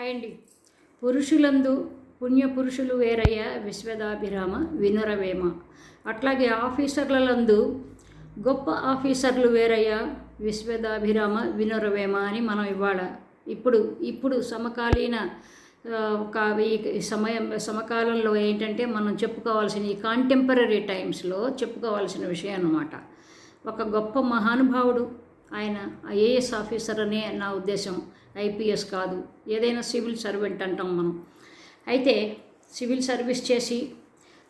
Hi అండి పురుషులందు పుణ్యపురుషులు వేరయ్య విశ్వదాభిరామ వినురవేమ. అట్లాగే ఆఫీసర్లందు గొప్ప ఆఫీసర్లు వేరయ్య విశ్వదాభిరామ వినురవేమ అని మనం ఇవాళ ఇప్పుడు ఇప్పుడు సమకాలీన ఒక ఈ సమయం సమకాలంలో ఏంటంటే మనం చెప్పుకోవాల్సిన ఈ కాంటెంపరీ టైమ్స్లో చెప్పుకోవాల్సిన విషయం అన్నమాట. ఒక గొప్ప మహానుభావుడు ఆయన ఐఏఎస్ ఆఫీసర్ అనే నా ఉద్దేశం. ఐపీఎస్ కాదు. ఏదైనా సివిల్ సర్వెంట్ అంటాం మనం. అయితే సివిల్ సర్వీస్ చేసి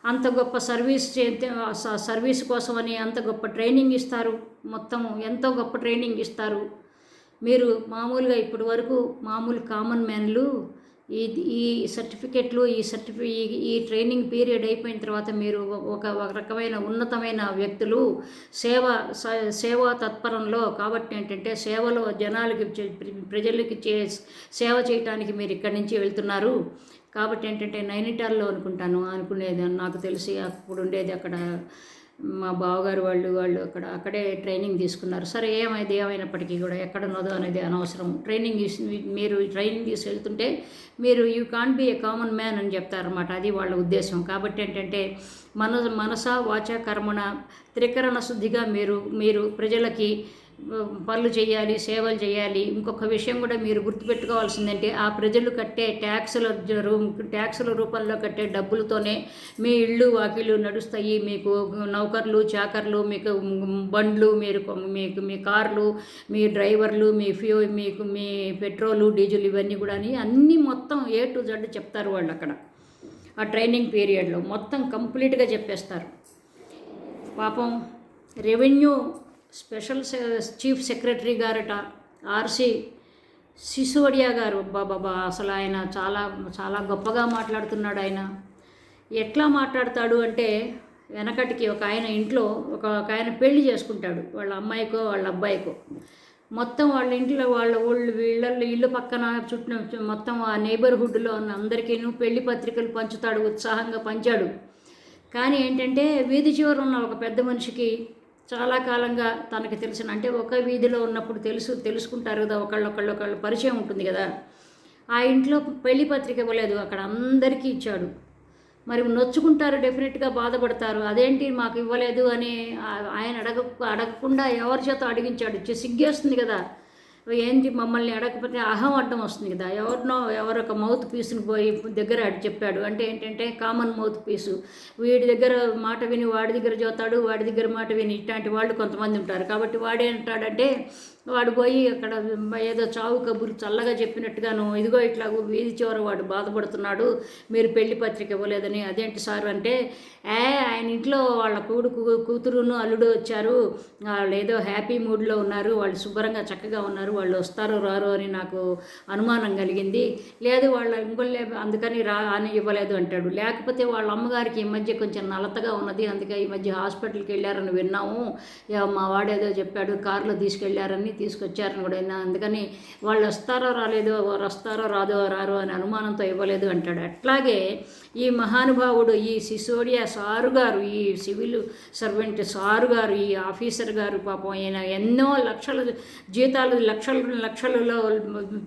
అంత గొప్ప సర్వీస్ చేస్తే స- సర్వీస్ కోసమని అంత గొప్ప ట్రైనింగ్ ఇస్తారు. మొత్తం ఎంతో గొప్ప ట్రైనింగ్ ఇస్తారు. మీరు మామూలుగా ఇప్పటి వరకు మామూలు కామన్ మ్యాన్లు ఈ ఈ సర్టిఫికెట్లు ఈ సర్టిఫి ఈ- ట్రైనింగ్ పీరియడ్ అయిపోయిన తర్వాత మీరు ఒక ఒక రకమైన ఉన్నతమైన వ్యక్తులు సేవ స- సేవా తత్పరంలో కాబట్టి ఏంటంటే సేవలో జనాలకి చే- ప్రజలకి చే సేవ చేయటానికి మీరు ఇక్కడి నుంచి వెళ్తున్నారు. కాబట్టి ఏంటంటే నైనిటాల్లో అనుకుంటాను అనుకునేది నాకు తెలిసి అప్పుడు ఉండేది అక్కడ మా బావగారు వాళ్ళు వాళ్ళు అక్కడ అక్కడే ట్రైనింగ్ తీసుకున్నారు. సరే ఏమైంది? ఏమైనప్పటికీ కూడా ఎక్కడ ఉన్నదో అనేది అనవసరం. ట్రైనింగ్ మీరు ట్రైనింగ్ తీసి వెళ్తుంటే మీరు you can't be a common man అని చెప్తారన్నమాట. అది వాళ్ళ ఉద్దేశం. కాబట్టి ఏంటంటే మన మనస వాచ కర్మణ త్రికరణ శుద్ధిగా మీరు మీరు ప్రజలకి పనులు చేయాలి సేవలు చేయాలి. ఇంకొక విషయం కూడా మీరు గుర్తుపెట్టుకోవాల్సిందంటే ఆ ప్రజలు కట్టే ట్యాక్సుల రూమ్ రూ ట్యాక్సుల రూపంలో కట్టే డబ్బులతోనే మీ ఇళ్ళు వాకిళ్ళు నడుస్తాయి. మీకు నౌకర్లు చాకర్లు మీకు బండ్లు మీరు మీకు మీ కార్లు మీ డ్రైవర్లు మీ ఫ్యూ మీకు మీ పెట్రోలు డీజిల్ ఇవన్నీ కూడా అన్నీ మొత్తం ఏ టు జడ్ చెప్తారు వాళ్ళు అక్కడ ఆ ట్రైనింగ్ పీరియడ్లో మొత్తం కంప్లీట్గా చెప్పేస్తారు. పాపం రెవెన్యూ స్పెషల్ చీఫ్ సెక్రటరీ గారట ఆర్సి సిసోడియా గారు. బాబా అసలు ఆయన చాలా చాలా గొప్పగా మాట్లాడుతున్నాడు ఆయన. ఎట్లా మాట్లాడతాడు అంటే వెనకటికి ఒక ఆయన ఇంట్లో ఒక ఆయన పెళ్ళి చేసుకుంటాడు వాళ్ళ అమ్మాయికో వాళ్ళ అబ్బాయికో. మొత్తం వాళ్ళ ఇంట్లో వాళ్ళ ఊళ్ళు వీళ్ళ ఇల్లు పక్కన చుట్టూ మొత్తం ఆ నేబర్హుడ్లో ఉన్న అందరికీను పెళ్ళి పత్రికలు పంచుతాడు ఉత్సాహంగా పంచాడు. కానీ ఏంటంటే వీధి చివర ఉన్న ఒక పెద్ద మనిషికి చాలా కాలంగా తనకి తెలిసిన అంటే ఒక వీధిలో ఉన్నప్పుడు తెలుసు తెలుసుకుంటారు కదా ఒకళ్ళు ఒకళ్ళు ఒకళ్ళు పరిచయం ఉంటుంది కదా. ఆ ఇంట్లో పెళ్ళి పత్రిక ఇవ్వలేదు అక్కడ అందరికీ ఇచ్చాడు. మరి నొచ్చుకుంటారు డెఫినెట్గా బాధపడతారు. అదేంటి మాకు ఇవ్వలేదు అని ఆయన అడగ అడగకుండా ఎవరి చేత అడిగించాడు? సిగ్గేస్తుంది కదా. ఏంటి మమ్మల్ని అడగకపోతే అహం అడ్డం వస్తుంది కదా. ఎవరినో ఎవరొక మౌత్ పీస్ని పోయి దగ్గర చెప్పాడు. అంటే ఏంటంటే కామన్ మౌత్ పీసు వీడి దగ్గర మాట విని వాడి దగ్గర చూస్తాడు వాడి దగ్గర మాట విని ఇట్లాంటి వాళ్ళు కొంతమంది ఉంటారు. కాబట్టి వాడేంటాడంటే వాడు పోయి అక్కడ ఏదో చావు కబురు చల్లగా చెప్పినట్టుగాను ఇదిగో ఇట్లా వీధి చివర వాడు బాధపడుతున్నాడు మీరు పెళ్ళి పత్రిక ఇవ్వలేదని అదేంటి సార్ అంటే ఏ ఆయన ఇంట్లో వాళ్ళ కూడుకు కూతురును అల్లుడు వచ్చారు వాళ్ళు ఏదో హ్యాపీ మూడ్లో ఉన్నారు వాళ్ళు శుభ్రంగా చక్కగా ఉన్నారు వాళ్ళు వస్తారో రారో అని నాకు అనుమానం కలిగింది. లేదు వాళ్ళ ఇంకొల్లే అందుకని రా అని ఇవ్వలేదు అంటాడు. లేకపోతే వాళ్ళ అమ్మగారికి ఈ మధ్య కొంచెం నలతగా ఉన్నది అందుకే ఈ మధ్య హాస్పిటల్కి వెళ్ళారని విన్నాము. మా వాడేదో చెప్పాడు కారులో తీసుకెళ్ళారని తీసుకొచ్చారని కూడా అందుకని వాళ్ళు వస్తారో రాలేదో వారు వస్తారో రాదో రారో అని అనుమానంతో ఇవ్వలేదు అంటాడు. అట్లాగే ఈ మహానుభావుడు ఈ సిసోడియా సారు గారు ఈ సివిల్ సర్వెంట్ సారు గారు ఈ ఆఫీసర్ గారు పాపం ఆయన ఎన్నో లక్షల జీతాలు లక్షలు లక్షలలో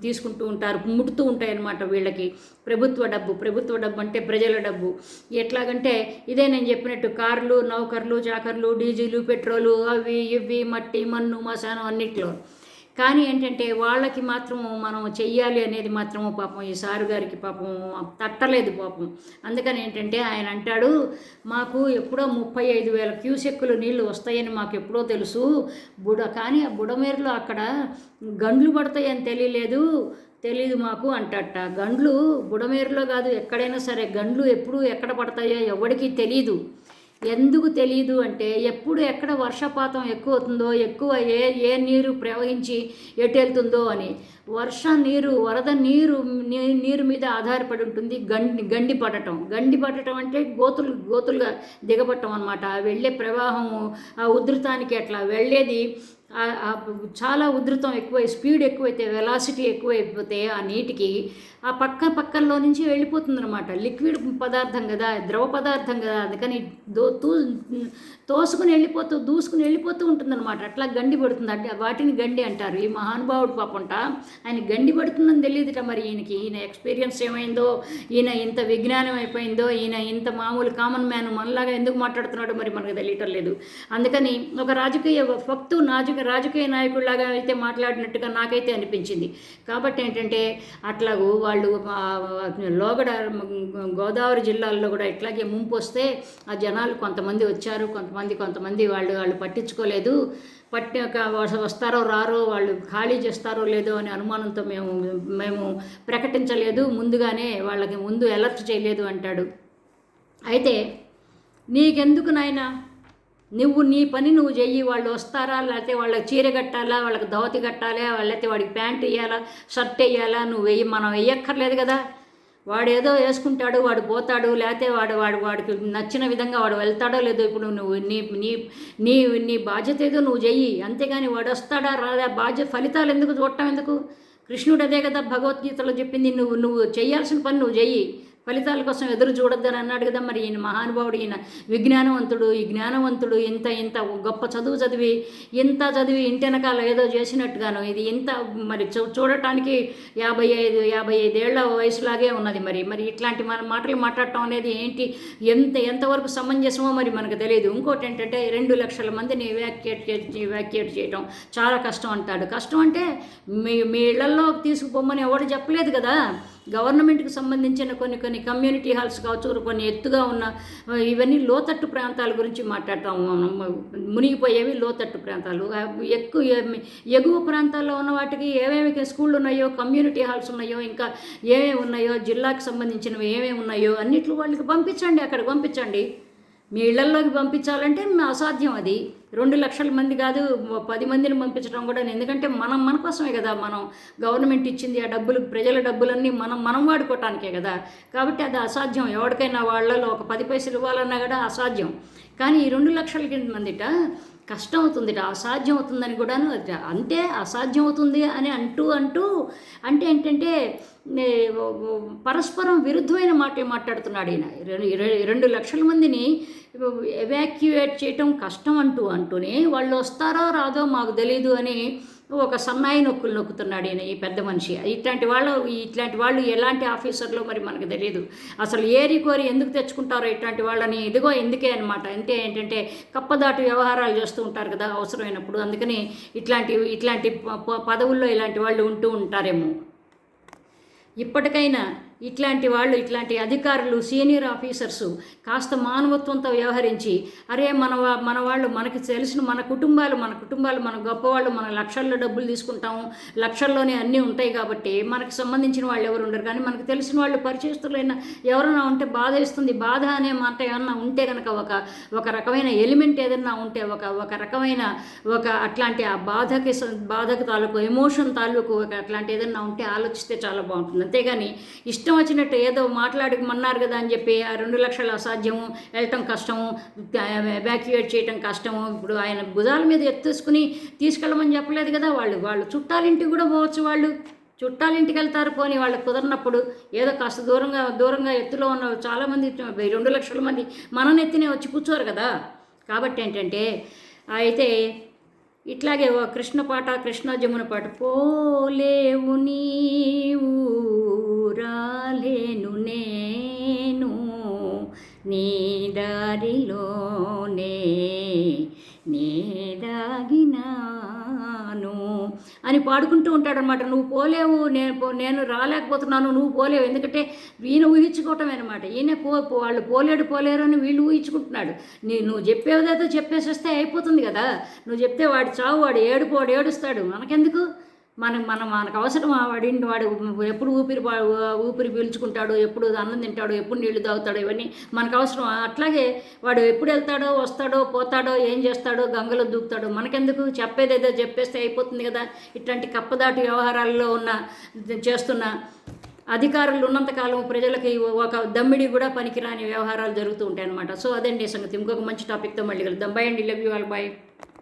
తీసుకుంటూ ఉంటారు ముడుతూ ఉంటాయన్నమాట వీళ్ళకి. ప్రభుత్వ డబ్బు ప్రభుత్వ డబ్బు అంటే ప్రజల డబ్బు. ఎట్లాగంటే ఇదే నేను చెప్పినట్టు కార్లు నౌకర్లు చాకర్లు డీజిలు పెట్రోలు అవి ఇవి మట్టి మన్ను మసానం అన్నిట్లో కానీ ఏంటంటే వాళ్ళకి మాత్రము మనం చెయ్యాలి అనేది మాత్రము పాపం ఈ సారు గారికి పాపం తట్టలేదు పాపం. అందుకని ఏంటంటే ఆయన అంటాడు మాకు ఎప్పుడో ముప్పై ఐదు వేల క్యూసెక్కులు నీళ్ళు వస్తాయని మాకు ఎప్పుడో తెలుసు. బుడ కానీ ఆ బుడమేరులో అక్కడ గండ్లు పడతాయని తెలియలేదు. తెలీదు మాకు అంటట. గండ్లు బుడమేరులో కాదు ఎక్కడైనా సరే గండ్లు ఎప్పుడు ఎక్కడ పడతాయో ఎవడికి తెలీదు. ఎందుకు తెలియదు అంటే ఎప్పుడు ఎక్కడ వర్షపాతం ఎక్కువ అవుతుందో ఎక్కువ ఏ ఏ నీరు ప్రవహించి ఎటు వెళ్తుందో అని. వర్ష నీరు వరద నీరు నీ- నీరు మీద ఆధారపడి ఉంటుంది గండి గండి పడటం. గండి పడటం అంటే గోతులు గోతులుగా దిగబట్టం అనమాట వెళ్ళే ప్రవాహం ఆ ఉధృతానికి అట్లా వెళ్ళేది చాలా ఉధృతం ఎక్కువై స్పీడ్ ఎక్కువైతే వెలాసిటీ ఎక్కువైపోతే ఆ నీటికి ఆ పక్క పక్కల్లో నుంచి వెళ్ళిపోతుందన్నమాట. లిక్విడ్ పదార్థం కదా ద్రవ పదార్థం కదా అందుకని దో తూ తోసుకుని వెళ్ళిపోతూ దూసుకుని వెళ్ళిపోతూ ఉంటుందన్నమాట. అట్లా గండి పడుతుంది. అంటే వాటిని గండి అంటారు. ఈ మహానుభావుడు పాపంట ఆయన గండి పడుతుందని తెలియదుట మరి ఈయనకి. ఈయన ఎక్స్పీరియన్స్ ఏమైందో ఈయన ఇంత విజ్ఞానం అయిపోయిందో ఈయన ఇంత మామూలు కామన్ మ్యాన్ మనలాగా ఎందుకు మాట్లాడుతున్నాడో మరి మనకు తెలియటం లేదు. అందుకని ఒక రాజకీయ భక్తు నాజక రాజకీయ నాయకుడిలాగా అయితే మాట్లాడినట్టుగా నాకైతే అనిపించింది. కాబట్టి ఏంటంటే అట్లాగూ వాళ్ళు లోగడ గోదావరి జిల్లాల్లో కూడా ఇట్లాగే ముంపు వస్తే ఆ జనాలు కొంతమంది వచ్చారు కొంతమంది కొంతమంది వాళ్ళు వాళ్ళు పట్టించుకోలేదు. పట్టి ఒక వస్తారో రారో వాళ్ళు ఖాళీ చేస్తారో లేదో అనే అనుమానంతో మేము మేము ప్రకటించలేదు. ముందుగానే వాళ్ళకి ముందు అలర్ట్ చేయలేదు అంటాడు. అయితే నీకెందుకు నాయనా? నువ్వు నీ పని నువ్వు చెయ్యి వాళ్ళు వస్తారా లేకపోతే వాళ్ళకి చీర కట్టాలా వాళ్ళకి ధోతి కట్టాలా లేకపోతే వాడికి ప్యాంట్ వేయాలా షర్ట్ వేయాలా నువ్వు వెయ్యి మనం వేయక్కర్లేదు కదా. వాడు ఏదో వేసుకుంటాడు వాడు పోతాడు లేకపోతే వాడు వాడు వాడికి నచ్చిన విధంగా వాడు వెళ్తాడో లేదో ఇప్పుడు నువ్వు నీ నీ నీ నీ బాధ్యత ఏదో నువ్వు చెయ్యి. అంతేగాని వాడు వస్తాడా రాదా బాధ్యత ఫలితాలు ఎందుకు చూడటం ఎందుకు? కృష్ణుడు అదే కదా భగవద్గీతలో చెప్పింది నువ్వు నువ్వు చేయాల్సిన పని నువ్వు చెయ్యి. ఫలితాల కోసం ఎదురు చూడొద్దని అన్నాడు కదా మరి ఈయన మహానుభావుడు ఈయన విజ్ఞానవంతుడు ఈ జ్ఞానవంతుడు ఇంత ఇంత గొప్ప చదువు చదివి ఇంత చదివి ఇంటి వెనకాల ఏదో చేసినట్టుగాను ఇది ఇంత మరి చూ చూడటానికి యాభై ఐదు యాభై ఐదేళ్ళ వయసులాగే ఉన్నది మరి. మరి ఇట్లాంటి మన మాటలు మాట్లాడటం అనేది ఏంటి ఎంత ఎంతవరకు సమంజసమో మరి మనకు తెలియదు. ఇంకోటి ఏంటంటే రెండు లక్షల మందిని వ్యాక్యుయేట్ వ్యాక్యుయేట్ చేయటం చాలా కష్టం అంటాడు. కష్టం అంటే మీ మీ ఇళ్ళలో తీసుకుపోమని ఎవడు చెప్పలేదు కదా? గవర్నమెంట్కి సంబంధించిన కొన్ని కొన్ని కమ్యూనిటీ హాల్స్ కావచ్చు కొన్ని ఎత్తుగా ఉన్న ఇవన్నీ లోతట్టు ప్రాంతాల గురించి మాట్లాడతాం. మనం మునిగిపోయేవి లోతట్టు ప్రాంతాలు. ఎక్కువ ఎగువ ప్రాంతాల్లో ఉన్న వాటికి ఏమేమి స్కూళ్ళు ఉన్నాయో కమ్యూనిటీ హాల్స్ ఉన్నాయో ఇంకా ఏమేమి ఉన్నాయో జిల్లాకు సంబంధించినవి ఏమేమి ఉన్నాయో అన్నిట్లు వాళ్ళకి పంపించండి అక్కడ పంపించండి. మీ ఇళ్ళల్లోకి పంపించాలంటే అసాధ్యం అది. రెండు లక్షల మంది కాదు పది మందిని పంపించడం కూడా ఎందుకంటే మనం మన కోసమే కదా మనం గవర్నమెంట్ ఇచ్చింది ఆ డబ్బులు ప్రజల డబ్బులన్నీ మనం మనం వాడుకోవటానికే కదా. కాబట్టి అది అసాధ్యం. ఎవరికైనా వాళ్ళలో ఒక పది పైసలు ఇవ్వాలన్నా కూడా అసాధ్యం. కానీ ఈ రెండు లక్షల కింద మందిట కష్టం అవుతుంది అసాధ్యం అవుతుందని కూడాను అంటే అసాధ్యం అవుతుంది అని అంటూ అంటూ అంటే ఏంటంటే పరస్పరం విరుద్ధమైన మాట మాట్లాడుతున్నాడు ఈయన. రెండు లక్షల మందిని ఎవాక్యుయేట్ చేయటం కష్టం అంటూ అంటూనే వాళ్ళు వస్తారో రాదో మాకు తెలియదు అని ఒక సన్నాయి నొక్కులు నొక్కుతున్నాడు ఈయన ఈ పెద్ద మనిషి. ఇట్లాంటి వాళ్ళు ఇట్లాంటి వాళ్ళు ఎలాంటి ఆఫీసర్లో మరి మనకు తెలియదు అసలు ఏరి కోరి ఎందుకు తెచ్చుకుంటారో ఇట్లాంటి వాళ్ళని ఇదిగో ఎందుకే అనమాట అంతే ఏంటంటే కప్పదాటు వ్యవహారాలు చేస్తూ ఉంటారు కదా అవసరమైనప్పుడు. అందుకని ఇట్లాంటి ఇట్లాంటి ప- ప- పదవుల్లో ఇలాంటి వాళ్ళు ఉంటూ ఉంటారేమో. ఇప్పటికైనా ఇట్లాంటి వాళ్ళు ఇట్లాంటి అధికారులు సీనియర్ ఆఫీసర్స్ కాస్త మానవత్వంతో వ్యవహరించి అరే మన మన వాళ్ళు మనకి తెలిసిన మన కుటుంబాలు మన కుటుంబాలు మన గొప్పవాళ్ళు మన లక్షల్లో డబ్బులు తీసుకుంటాము లక్షల్లోనే అన్నీ ఉంటాయి కాబట్టి మనకు సంబంధించిన వాళ్ళు ఎవరు ఉండరు. కానీ మనకు తెలిసిన వాళ్ళు పరిచయస్తులైన ఎవరైనా ఉంటే బాధ ఇస్తుంది బాధ అనే మాట ఏమన్నా ఉంటే కనుక ఒక ఒక రకమైన ఎలిమెంట్ ఏదన్నా ఉంటే ఒక ఒక రకమైన ఒక అట్లాంటి ఆ బాధకి బాధకు తాలూకు ఎమోషన్ తాలూకు ఒక అట్లాంటి ఏదన్నా ఉంటే ఆలోచిస్తే చాలా బాగుంటుంది. అంతేగాని ఇష్టం వచ్చినట్టు ఏదో మాట్లాడమన్నారు కదా అని చెప్పి ఆ రెండు లక్షలు అసాధ్యము వెళ్ళటం కష్టము ఎవాక్యుయేట్ చేయటం కష్టము. ఇప్పుడు ఆయన భుజాల మీద ఎత్తేసుకుని తీసుకెళ్ళమని చెప్పలేదు కదా వాళ్ళు. వాళ్ళు చుట్టాలింటికి కూడా పోవచ్చు వాళ్ళు. చుట్టాలింటికి వెళ్తారు పోని వాళ్ళకి కుదరినప్పుడు. ఏదో కాస్త దూరంగా దూరంగా ఎత్తులో ఉన్న చాలామంది రెండు లక్షల మంది మన నెత్తినే వచ్చి కూర్చోరు కదా. కాబట్టి ఏంటంటే అయితే ఇట్లాగే ఓ కృష్ణ పాట కృష్ణ జమున పాట పోలేవు నీవు దారిలోనే నే దాగినాను అని పాడుకుంటూ ఉంటాడనమాట నువ్వు పోలేవు నేను పో నేను రాలేకపోతున్నాను నువ్వు పోలేవు. ఎందుకంటే ఈయన ఊహించుకోవటమే అనమాట ఈయన పో వాళ్ళు పోలేడు పోలేరు అని వీళ్ళు ఊహించుకుంటున్నాడు. నీ నువ్వు చెప్పేదేదో చెప్పేసేస్తే అయిపోతుంది కదా. నువ్వు చెప్తే వాడు చావు వాడు ఏడుపోడు ఏడుస్తాడు. మనకెందుకు? మనం మనం మనకు అవసరమా వాడి వాడు ఎప్పుడు ఊపిరి ఊపిరి పీల్చుకుంటాడు ఎప్పుడు అన్నం తింటాడు ఎప్పుడు నీళ్ళు తాగుతాడు ఇవన్నీ మనకు అవసరం. అట్లాగే వాడు ఎప్పుడు వెళ్తాడో వస్తాడో పోతాడో ఏం చేస్తాడో గంగలో దూకుతాడో మనకెందుకు? చెప్పేదేదో చెప్పేస్తే అయిపోతుంది కదా. ఇట్లాంటి కప్పదాటి వ్యవహారాల్లో ఉన్న చేస్తున్న అధికారులు ఉన్నంతకాలం ప్రజలకి ఒక దమ్మిడి కూడా పనికిరాని వ్యవహారాలు జరుగుతూ ఉంటాయి అన్నమాట సో అదండి సంగతి. ఇంకొక మంచి టాపిక్తో మళ్ళీ కలుద్దాం. బై అండి. Love you all bye